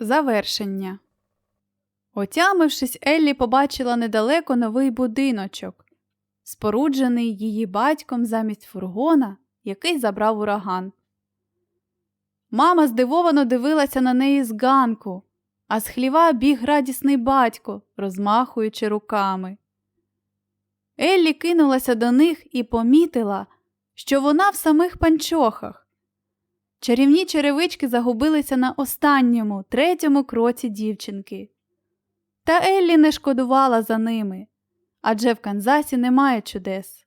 Завершення. Отямившись, Еллі побачила недалеко новий будиночок, споруджений її батьком замість фургона, який забрав ураган. Мама здивовано дивилася на неї з ганку, а з хліва біг радісний батько, розмахуючи руками. Еллі кинулася до них і помітила, що вона в самих панчохах. Чарівні черевички загубилися на останньому, третьому кроці дівчинки. Та Еллі не шкодувала за ними, адже в Канзасі немає чудес.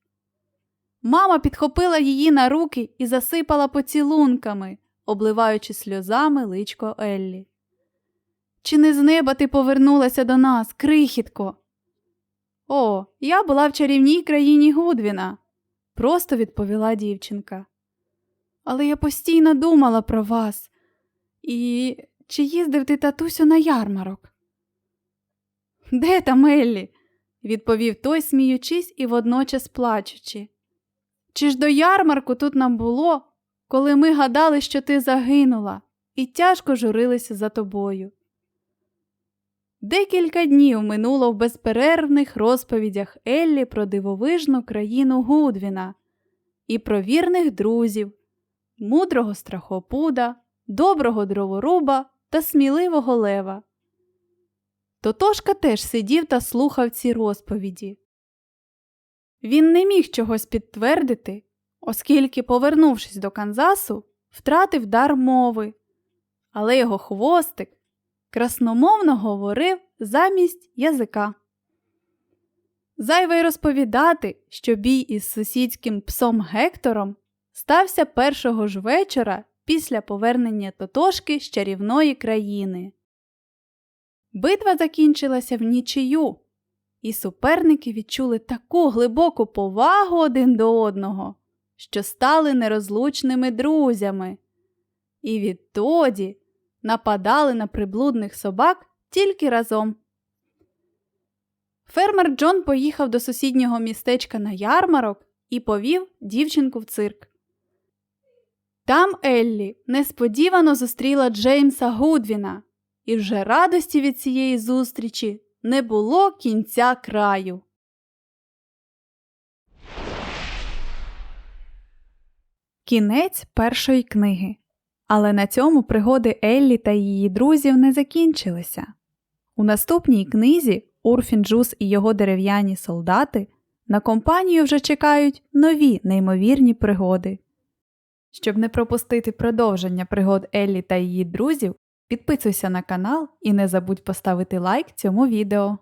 Мама підхопила її на руки і засипала поцілунками, обливаючи сльозами личко Еллі. Чи не з неба ти повернулася до нас, крихітко? О, я була в чарівній країні Гудвіна, просто відповіла дівчинка. Але я постійно думала про вас. І чи їздив ти татусю на ярмарок? Де там Еллі? відповів той, сміючись і водночас плачучи. Чи ж до ярмарку тут нам було, коли ми гадали, що ти загинула, і тяжко журилися за тобою? Декілька днів минуло в безперервних розповідях Еллі про дивовижну країну Гудвіна і про вірних друзів, мудрого страхопуда, доброго дроворуба та сміливого лева. Тотошка теж сидів та слухав ці розповіді. Він не міг чогось підтвердити, оскільки, повернувшись до Канзасу, втратив дар мови, але його хвостик красномовно говорив замість язика. Зайве й розповідати, що бій із сусідським псом Гектором стався першого ж вечора після повернення Тотошки з чарівної країни. Битва закінчилася в нічию, і суперники відчули таку глибоку повагу один до одного, що стали нерозлучними друзями. І відтоді нападали на приблудних собак тільки разом. Фермер Джон поїхав до сусіднього містечка на ярмарок і повів дівчинку в цирк. Там Еллі несподівано зустріла Джеймса Гудвіна, і вже радості від цієї зустрічі не було кінця краю. Кінець першої книги. Але на цьому пригоди Еллі та її друзів не закінчилися. У наступній книзі Урфін Джус і його дерев'яні солдати на компанію вже чекають нові неймовірні пригоди. Щоб не пропустити продовження пригод Еллі та її друзів, підписуйся на канал і не забудь поставити лайк цьому відео.